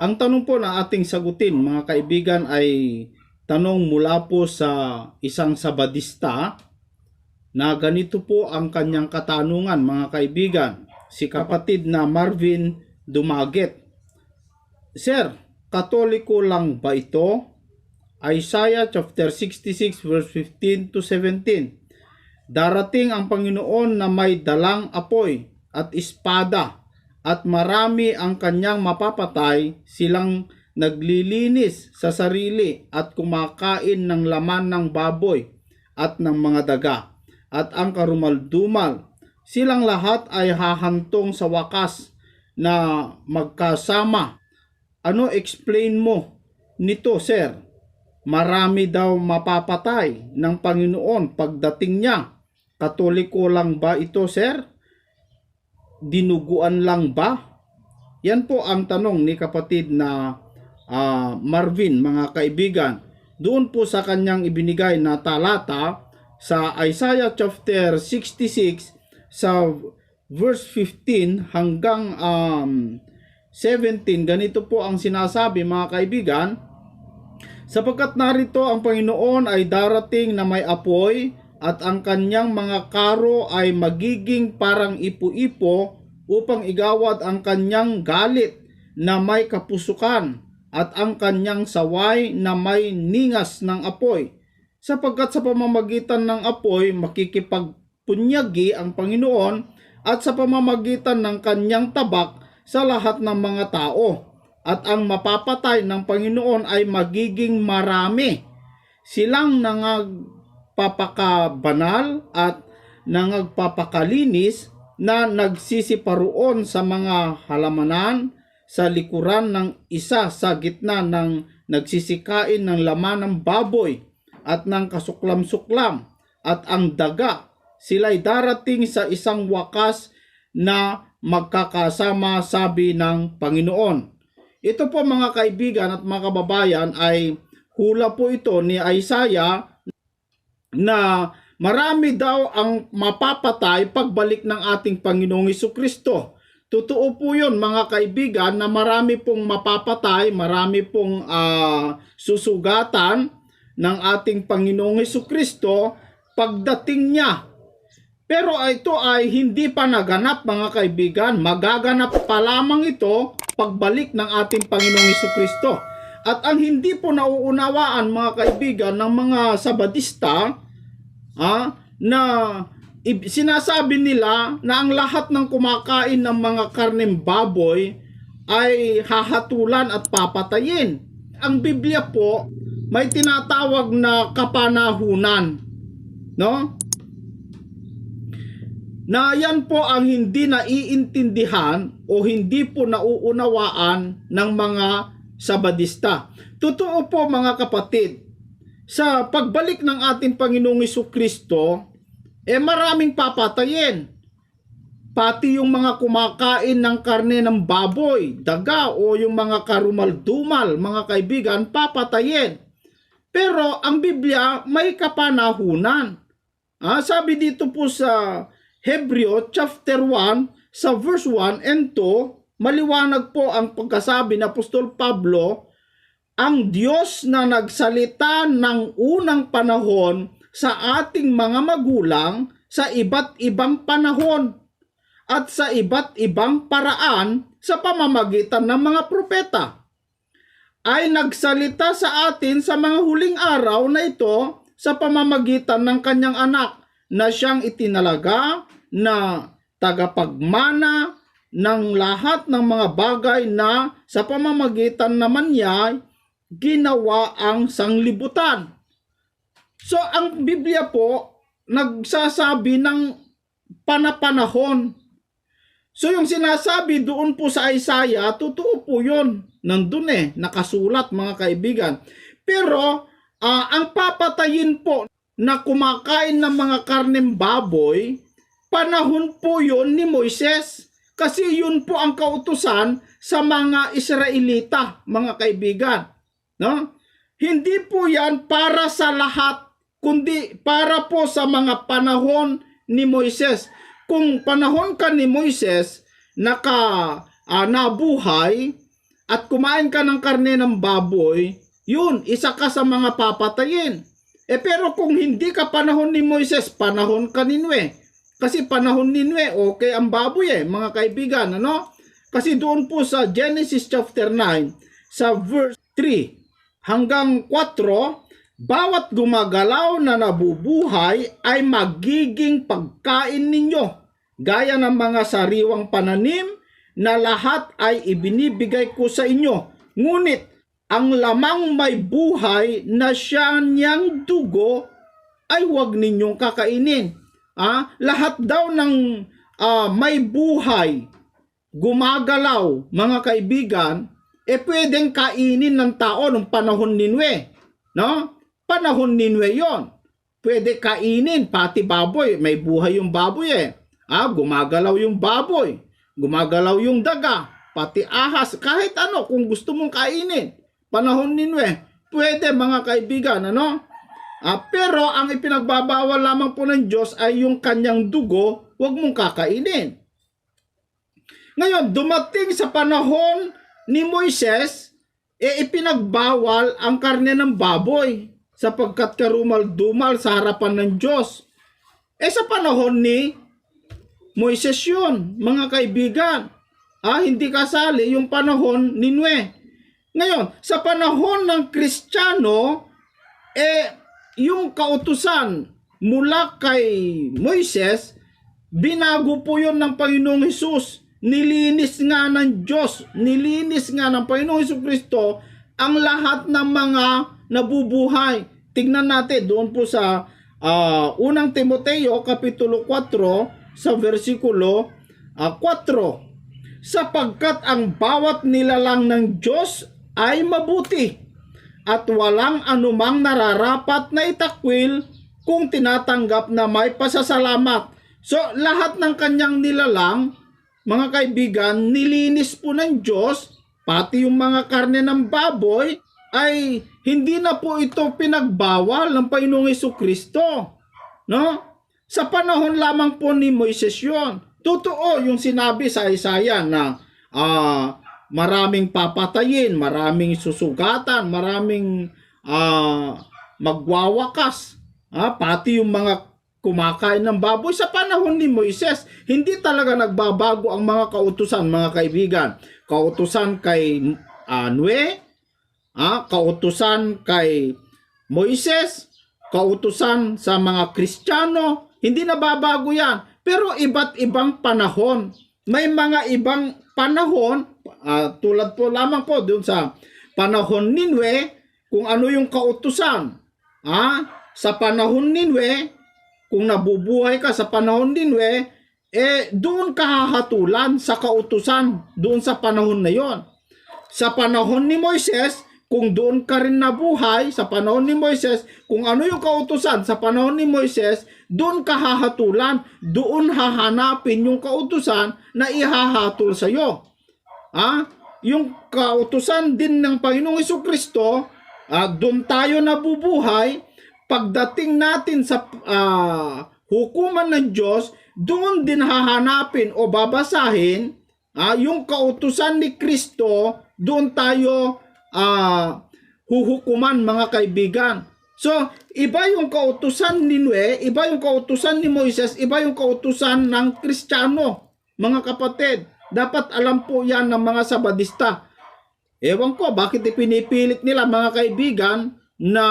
Ang tanong po na ating sagutin mga kaibigan ay tanong mula po sa isang sabadista na ganito po ang kanyang katanungan mga kaibigan. Si kapatid na Marvin Dumaget. Sir, katoliko lang ba ito? Isaiah chapter 66 verse 15 to 17. Darating ang Panginoon na may dalang apoy at espada at marami ang kanyang mapapatay silang naglilinis sa sarili at kumakain ng laman ng baboy at ng mga daga at ang karumaldumal. Silang lahat ay hahantong sa wakas na magkasama. Ano explain mo nito sir? Marami daw mapapatay ng Panginoon pagdating niya. Katoliko lang ba ito sir dinuguan lang ba? Yan po ang tanong ni kapatid na ah, Marvin, mga kaibigan. Doon po sa kanyang ibinigay na talata sa Isaiah chapter 66 sa verse 15 hanggang um, 17, ganito po ang sinasabi mga kaibigan, sapagkat narito ang Panginoon ay darating na may apoy at ang kanyang mga karo ay magiging parang ipo-ipo upang igawad ang kanyang galit na may kapusukan at ang kanyang saway na may ningas ng apoy. Sapagkat sa pamamagitan ng apoy makikipagpunyagi ang Panginoon at sa pamamagitan ng kanyang tabak sa lahat ng mga tao. At ang mapapatay ng Panginoon ay magiging marami. Silang nangag papakabanal at nangagpapakalinis na nagsisiparoon sa mga halamanan sa likuran ng isa sa gitna ng nagsisikain ng laman ng baboy at ng kasuklam-suklam at ang daga sila'y darating sa isang wakas na magkakasama sabi ng Panginoon. Ito po mga kaibigan at mga kababayan ay hula po ito ni Isaiah na marami daw ang mapapatay pagbalik ng ating Panginoong Hesus Kristo. Totoo po yun mga kaibigan na marami pong mapapatay, marami pong ah, susugatan ng ating Panginoong Hesus Kristo pagdating niya. Pero ito ay hindi pa naganap mga kaibigan. Magaganap pa lamang ito pagbalik ng ating Panginoong Hesus Kristo. At ang hindi po nauunawaan mga kaibigan ng mga sabadista ah, na sinasabi nila na ang lahat ng kumakain ng mga karneng baboy ay hahatulan at papatayin. Ang Biblia po may tinatawag na kapanahunan. No? Na yan po ang hindi naiintindihan o hindi po nauunawaan ng mga sabadista. Totoo po mga kapatid, sa pagbalik ng ating Panginoong Isu Kristo, eh maraming papatayin. Pati yung mga kumakain ng karne ng baboy, daga o yung mga karumal-dumal, mga kaibigan, papatayin. Pero ang Biblia may kapanahunan. Ah, sabi dito po sa Hebreo chapter 1 sa verse 1 and 2, maliwanag po ang pagkasabi ng Apostol Pablo ang Diyos na nagsalita ng unang panahon sa ating mga magulang sa iba't ibang panahon at sa iba't ibang paraan sa pamamagitan ng mga propeta ay nagsalita sa atin sa mga huling araw na ito sa pamamagitan ng kanyang anak na siyang itinalaga na tagapagmana ng lahat ng mga bagay na sa pamamagitan naman niya ginawa ang sanglibutan. So ang Biblia po nagsasabi ng panapanahon. So yung sinasabi doon po sa Isaiah, totoo po yun. Nandun eh, nakasulat mga kaibigan. Pero ah, ang papatayin po na kumakain ng mga karnem baboy, panahon po yun ni Moises. Kasi yun po ang kautusan sa mga Israelita, mga kaibigan. No? Hindi po yan para sa lahat, kundi para po sa mga panahon ni Moises. Kung panahon ka ni Moises, naka ah, nabuhay, at kumain ka ng karne ng baboy, yun, isa ka sa mga papatayin. Eh pero kung hindi ka panahon ni Moises, panahon ka ni Nue. Kasi panahon ni Nue, okay ang baboy eh, mga kaibigan, ano? Kasi doon po sa Genesis chapter 9, sa verse 3 hanggang 4, bawat gumagalaw na nabubuhay ay magiging pagkain ninyo, gaya ng mga sariwang pananim na lahat ay ibinibigay ko sa inyo. Ngunit ang lamang may buhay na siya niyang dugo ay huwag ninyong kakainin. Ah, lahat daw ng ah, may buhay, gumagalaw, mga kaibigan, eh pwedeng kainin ng tao nung panahon ni Nwe. No? Panahon ni Nwe yon. Pwede kainin, pati baboy. May buhay yung baboy eh. Ah, gumagalaw yung baboy. Gumagalaw yung daga. Pati ahas. Kahit ano, kung gusto mong kainin. Panahon ni Nwe. Pwede mga kaibigan, ano? Ah, pero ang ipinagbabawal lamang po ng Diyos ay yung kanyang dugo, huwag mong kakainin. Ngayon, dumating sa panahon ni Moises, e ipinagbawal ang karne ng baboy sapagkat karumal-dumal sa harapan ng Diyos. Eh sa panahon ni Moises yun, mga kaibigan. Ah, hindi kasali yung panahon ni Nue. Ngayon, sa panahon ng Kristiyano, eh, yung kautusan mula kay Moises, binago po yun ng Panginoong Hesus. Nilinis nga ng Diyos, nilinis nga ng Panginoong Hesus Kristo ang lahat ng mga nabubuhay. Tignan natin doon po sa ah, unang Timoteo Kapitulo 4 sa versikulo ah, 4 sapagkat ang bawat nilalang ng Diyos ay mabuti at walang anumang nararapat na itakwil kung tinatanggap na may pasasalamat. So lahat ng kanyang nilalang, mga kaibigan, nilinis po ng Diyos, pati yung mga karne ng baboy, ay hindi na po ito pinagbawal ng Panginoong Hesus Kristo. No? Sa panahon lamang po ni Moises yon. Totoo yung sinabi sa Isaiah na ah, maraming papatayin, maraming susugatan, maraming ah, magwawakas. Ah, pati yung mga kumakain ng baboy sa panahon ni Moises, hindi talaga nagbabago ang mga kautusan, mga kaibigan. Kautusan kay ah, Nue, ah, kautusan kay Moises, kautusan sa mga Kristiyano, hindi nababago yan. Pero iba't ibang panahon. May mga ibang panahon, ah, tulad po lamang po dun sa panahon ni Nue, kung ano yung kautusan. Ah, sa panahon ni Nue, kung nabubuhay ka sa panahon ni Nue, eh doon ka hahatulan sa kautusan doon sa panahon na yon. Sa panahon ni Moises, kung doon ka rin nabuhay sa panahon ni Moises, kung ano yung kautusan sa panahon ni Moises, doon ka hahatulan, doon hahanapin yung kautusan na ihahatol sa iyo. Ah, yung kautusan din ng Panginoong Hesus Kristo, ah, doon tayo nabubuhay, pagdating natin sa ah, hukuman ng Diyos, doon din hahanapin o babasahin ah, yung kautusan ni Kristo, doon tayo ah, huhukuman mga kaibigan. So, iba yung kautusan ni Nue, iba yung kautusan ni Moises, iba yung kautusan ng Kristiyano. Mga kapatid, dapat alam po yan ng mga sabadista. Ewan ko, bakit ipinipilit nila mga kaibigan na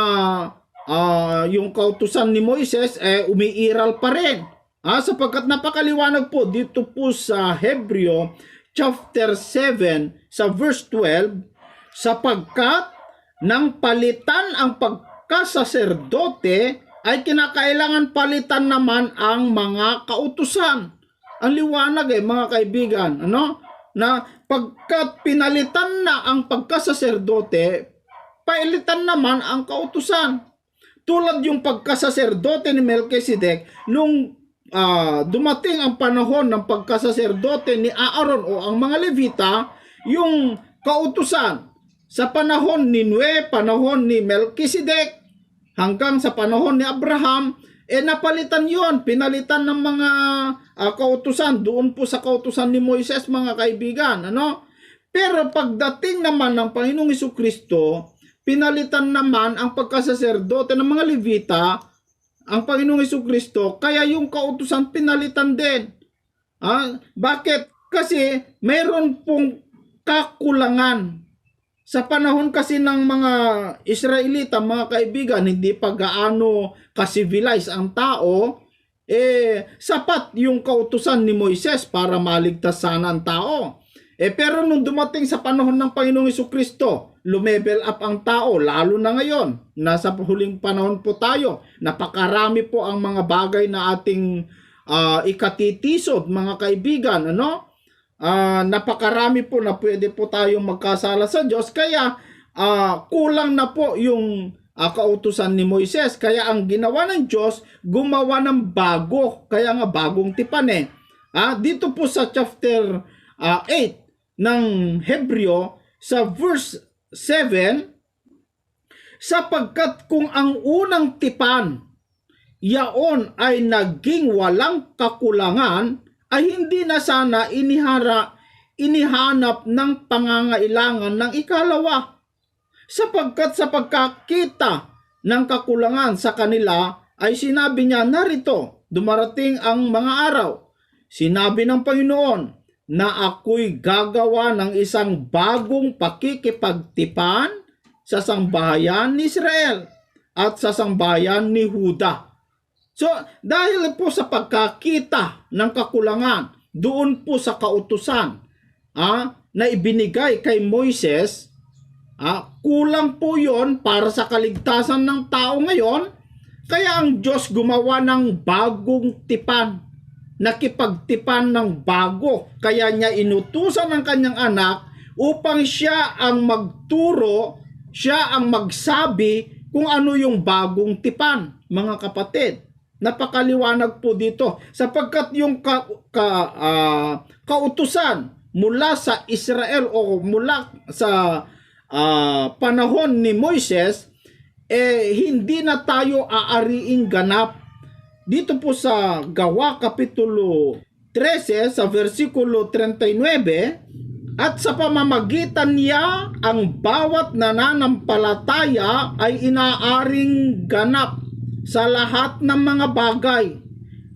ah, yung kautusan ni Moises eh umiiral pa rin. Ah, sapagkat napakaliwanag po dito po sa Hebreo chapter 7 sa verse 12 sapagkat nang palitan ang pagkasaserdote ay kinakailangan palitan naman ang mga kautusan. Ang liwanag eh mga kaibigan, ano? Na pagkat pinalitan na ang pagkasaserdote, pailitan naman ang kautusan. Tulad yung pagkasaserdote ni Melchizedek nung ah, dumating ang panahon ng pagkasaserdote ni Aaron o ang mga Levita, yung kautusan sa panahon ni Nue, panahon ni Melchizedek, hanggang sa panahon ni Abraham, eh napalitan yon pinalitan ng mga ah, kautusan doon po sa kautusan ni Moises mga kaibigan ano Pero pagdating naman ng Panginoong Iso Kristo, pinalitan naman ang pagkasaserdote ng mga Levita, ang Panginoong Iso Kristo, kaya yung kautusan pinalitan din. Ah, bakit? Kasi mayroon pong kakulangan. Sa panahon kasi ng mga Israelita, mga kaibigan, hindi pa gaano ka-civilize ang tao, eh, sapat yung kautusan ni Moises para maligtas sana ang tao. Eh, pero nung dumating sa panahon ng Panginoong Iso Kristo, lumevel up ang tao, lalo na ngayon. Nasa huling panahon po tayo. Napakarami po ang mga bagay na ating ah, ikatitisod, mga kaibigan. Ano? Ah, napakarami po na pwede po tayong magkasala sa Diyos. Kaya, ah, kulang na po yung ah, kautusan ni Moises. Kaya ang ginawa ng Diyos, gumawa ng bago. Kaya nga bagong tipan eh. Ah, dito po sa chapter ah, 8 ng Hebreo sa verse 7 sapagkat kung ang unang tipan yaon ay naging walang kakulangan ay hindi na sana inihara inihanap ng pangangailangan ng ikalawa sapagkat sa pagkakita ng kakulangan sa kanila ay sinabi niya narito dumarating ang mga araw sinabi ng Panginoon na ako'y gagawa ng isang bagong pakikipagtipan sa sambahayan ni Israel at sa sambahayan ni Huda. So, dahil po sa pagkakita ng kakulangan doon po sa kautusan ah, na ibinigay kay Moises, ah, kulang po yon para sa kaligtasan ng tao ngayon, kaya ang Diyos gumawa ng bagong tipan nakipagtipan ng bago. Kaya niya inutusan ng kanyang anak upang siya ang magturo, siya ang magsabi kung ano yung bagong tipan, mga kapatid. Napakaliwanag po dito. Sapagkat yung ka, ka, ah, kautusan mula sa Israel o mula sa ah, panahon ni Moises eh hindi na tayo aariing ganap. Dito po sa Gawa Kapitulo 13 sa versikulo 39 at sa pamamagitan niya ang bawat nananampalataya ay inaaring ganap sa lahat ng mga bagay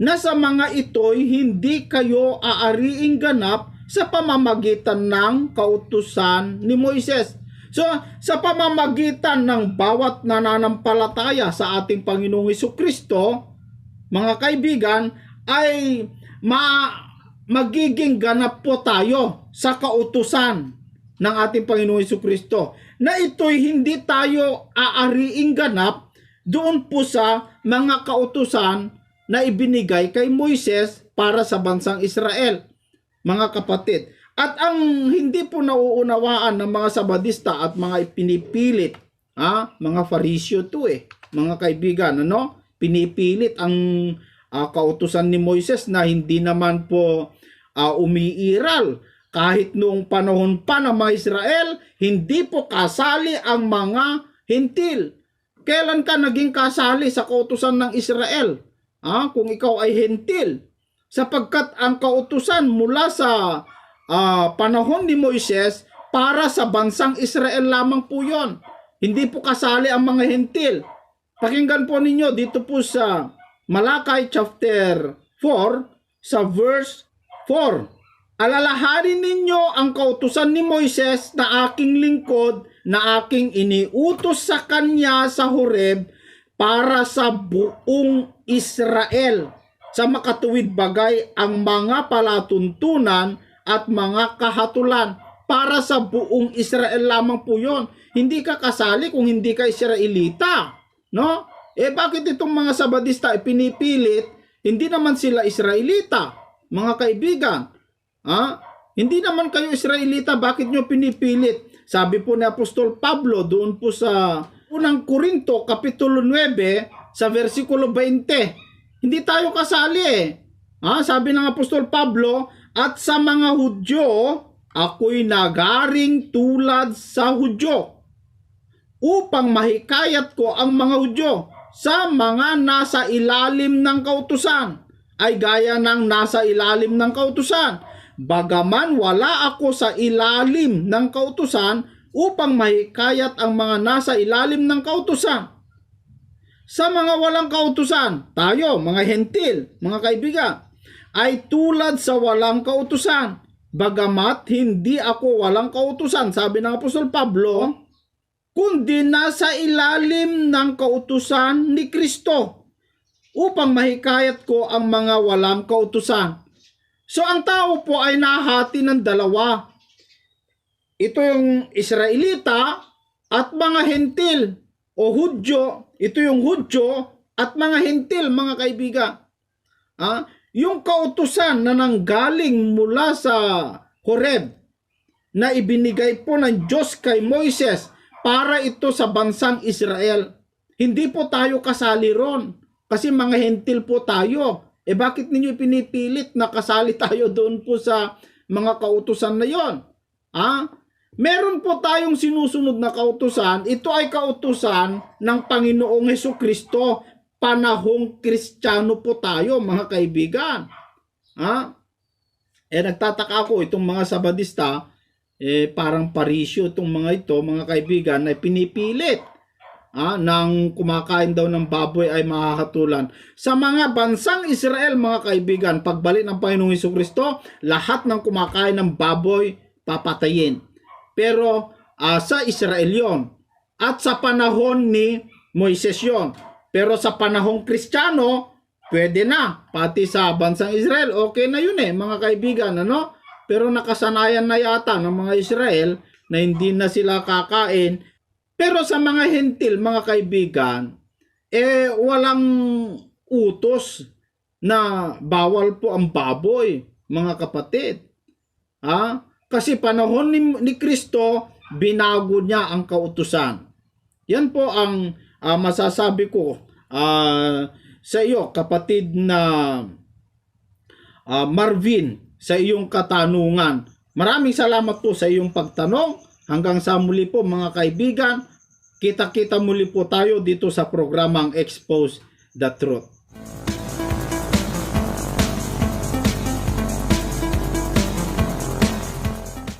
na sa mga ito'y hindi kayo aariing ganap sa pamamagitan ng kautusan ni Moises. So, sa pamamagitan ng bawat nananampalataya sa ating Panginoong Hesus Kristo, mga kaibigan, ay ma magiging ganap po tayo sa kautusan ng ating Panginoong Hesus Kristo na ito'y hindi tayo aariing ganap doon po sa mga kautusan na ibinigay kay Moises para sa bansang Israel, mga kapatid. At ang hindi po nauunawaan ng mga sabadista at mga pinipilit, ha, mga farisyo to eh, mga kaibigan, ano? Pinipilit ang ah, kautusan ni Moises na hindi naman po ah, umiiral. Kahit noong panahon pa ng mga Israel, hindi po kasali ang mga hintil. Kailan ka naging kasali sa kautusan ng Israel? Ah, kung ikaw ay hentil. Sapagkat ang kautusan mula sa ah, panahon ni Moises para sa bansang Israel lamang po yon. Hindi po kasali ang mga hentil. Pakinggan po ninyo dito po sa Malakay chapter 4 sa verse 4. Alalahanin ninyo ang kautusan ni Moises na aking lingkod na aking iniutos sa kanya sa Horeb para sa buong Israel sa makatuwid bagay ang mga palatuntunan at mga kahatulan para sa buong Israel lamang po yon. Hindi ka kasali kung hindi ka Israelita. No? Eh bakit itong mga sabadista ay pinipilit? Hindi naman sila Israelita, mga kaibigan. Ha? Hindi naman kayo Israelita, bakit nyo pinipilit? Sabi po ni Apostol Pablo doon po sa unang Korinto, Kapitulo 9, sa versikulo 20. Hindi tayo kasali eh. Ha? Sabi ng Apostol Pablo, at sa mga Hudyo, ako'y nagaring tulad sa Hudyo upang mahikayat ko ang mga Hudyo sa mga nasa ilalim ng kautusan ay gaya ng nasa ilalim ng kautusan bagaman wala ako sa ilalim ng kautusan upang mahikayat ang mga nasa ilalim ng kautusan. Sa mga walang kautusan, tayo, mga hentil, mga kaibigan, ay tulad sa walang kautusan. Bagamat hindi ako walang kautusan, sabi ng Apostol Pablo, kundi nasa ilalim ng kautusan ni Kristo upang mahikayat ko ang mga walang kautusan. So ang tao po ay nahati ng dalawa. Ito yung Israelita at mga hentil o Hudyo. Ito yung Hudyo at mga hentil, mga kaibigan. Ah, yung kautusan na nanggaling mula sa Horeb na ibinigay po ng Diyos kay Moises para ito sa bansang Israel. Hindi po tayo kasali ron kasi mga hentil po tayo. Eh bakit ninyo pinipilit na kasali tayo doon po sa mga kautusan na yon? Ah, meron po tayong sinusunod na kautusan. Ito ay kautusan ng Panginoong Heso Kristo. Panahong Kristiyano po tayo, mga kaibigan. Ha? Eh nagtataka ako itong mga Sabadista, eh parang parisyo itong mga ito, mga kaibigan, na pinipilit ah, nang kumakain daw ng baboy ay makakatulan. Sa mga bansang Israel, mga kaibigan, pagbalik ng Panginoong Heso Kristo, lahat ng kumakain ng baboy papatayin. Pero ah, sa Israel yon at sa panahon ni Moises yon. Pero sa panahong Kristiyano, pwede na. Pati sa bansang Israel, okay na yun eh, mga kaibigan, ano? Pero nakasanayan na yata ng mga Israel na hindi na sila kakain. Pero sa mga hentil, mga kaibigan, eh walang utos na bawal po ang baboy, mga kapatid. Ha? Kasi panahon ni, ni Kristo, binago niya ang kautusan. Yan po ang ah, masasabi ko ah, sa iyo, kapatid na ah, Marvin, sa iyong katanungan. Maraming salamat po sa iyong pagtanong. Hanggang sa muli po mga kaibigan, Kita-kita muli po tayo dito sa programang Expose the Truth.